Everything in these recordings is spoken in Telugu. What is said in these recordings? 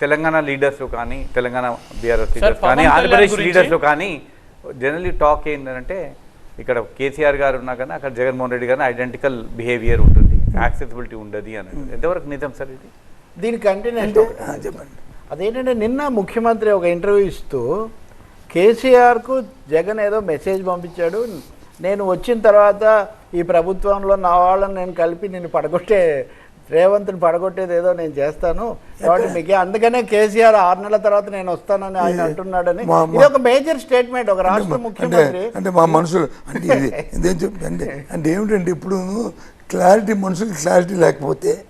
తెలంగాణ లీడర్స్ కానీ తెలంగాణ బీఆర్ఎస్ లీడర్స్ కానీ ఆంధ్రప్రదేశ్ గురించి- లీడర్స్ కానీ జనరల్లీ టాక్ ఏంటంటే ఇక్కడ కేసీఆర్ గారు ఉన్నా కానీ అక్కడ జగన్మోహన్ రెడ్డి గారిని ఐడెంటికల్ బిహేవియర్ ఉంటుంది యాక్సెసిబిలిటీ ఉండదు అని. ఎంతవరకు నిజం సార్ ఇది? దీని కంటిన్యూషన్ చెప్పండి. అదేంటంటే నిన్న ముఖ్యమంత్రి ఒక ఇంటర్వ్యూ ఇస్తూ కేసీఆర్కు జగన్ ఏదో మెసేజ్ పంపించాడు. నేను వచ్చిన తర్వాత ఈ ప్రభుత్వంలో నా వాళ్ళని నేను కలిపి నేను పడగొట్టే రేవంత్ని పడగొట్టేది ఏదో నేను చేస్తాను. కాబట్టి మీకు అందుకనే కేసీఆర్ ఆరు నెలల తర్వాత నేను వస్తానని ఆయన అంటున్నాడని. ఇది ఒక మేజర్ స్టేట్మెంట్ ఒక రాష్ట్ర ముఖ్యమంత్రి. అంటే మా మనుషులు అంటే ఇది అంటే ఏమిటంటే ఇప్పుడు క్లారిటీ మనుషులకి క్లారిటీ లేకపోతే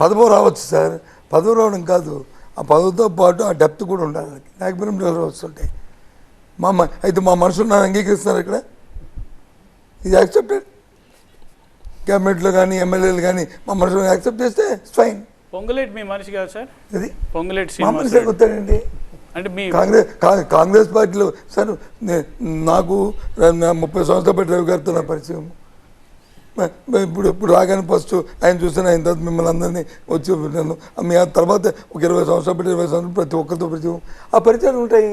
పదవో రావచ్చు సార్. పదవి రావడం కాదు. ఆ పదవితో పాటు ఆ డెప్త్ కూడా ఉండాలి లేకపోతే వస్తుంటాయి. మా మ- అయితే మా మనుషులు నన్ను అంగీకరిస్తున్నారు ఇక్కడ? ఇది యాక్సెప్టెడ్? క్యాబినెట్లో కానీ ఎమ్మెల్యేలు కానీ మా మనుషులు యాక్సెప్ట్ చేస్తే ఫైన్ పొంగులేటి మీ మనిషి కాదు సార్? పొంగులేటి మా మనిషి. వస్తాడండి అంటే మీ కాంగ్రెస్ కాంగ్రెస్ పార్టీలో సార్ నాకు ముప్పై సంవత్సరాల పాటు రవి గారితో నా పరిచయం ఇప్పుడు ఇప్పుడు రాగానే ఫస్ట్ ఆయన చూసిన ఆయన తర్వాత మిమ్మల్ని అందరినీ వచ్చి విన్నాను మీ ఆ తర్వాత ఒక ఇరవై సంవత్సరాలు పెట్టి ఇరవై సంవత్సరాలు ప్రతి ఒక్కరితో పరిచయం. ఆ పరిచయాలు ఉంటాయి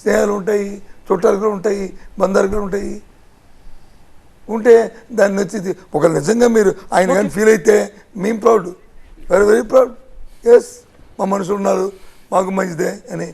స్నేహాలు ఉంటాయి చుట్టాలు కూడా ఉంటాయి బంధాలు కూడా ఉంటాయి. ఉంటే దాన్ని వచ్చి ఒక నిజంగా మీరు ఆయన కానీ ఫీల్ అయితే మేము proud very very proud yes మా మనుషులు ఉన్నారు మాకు మంచిదే అని.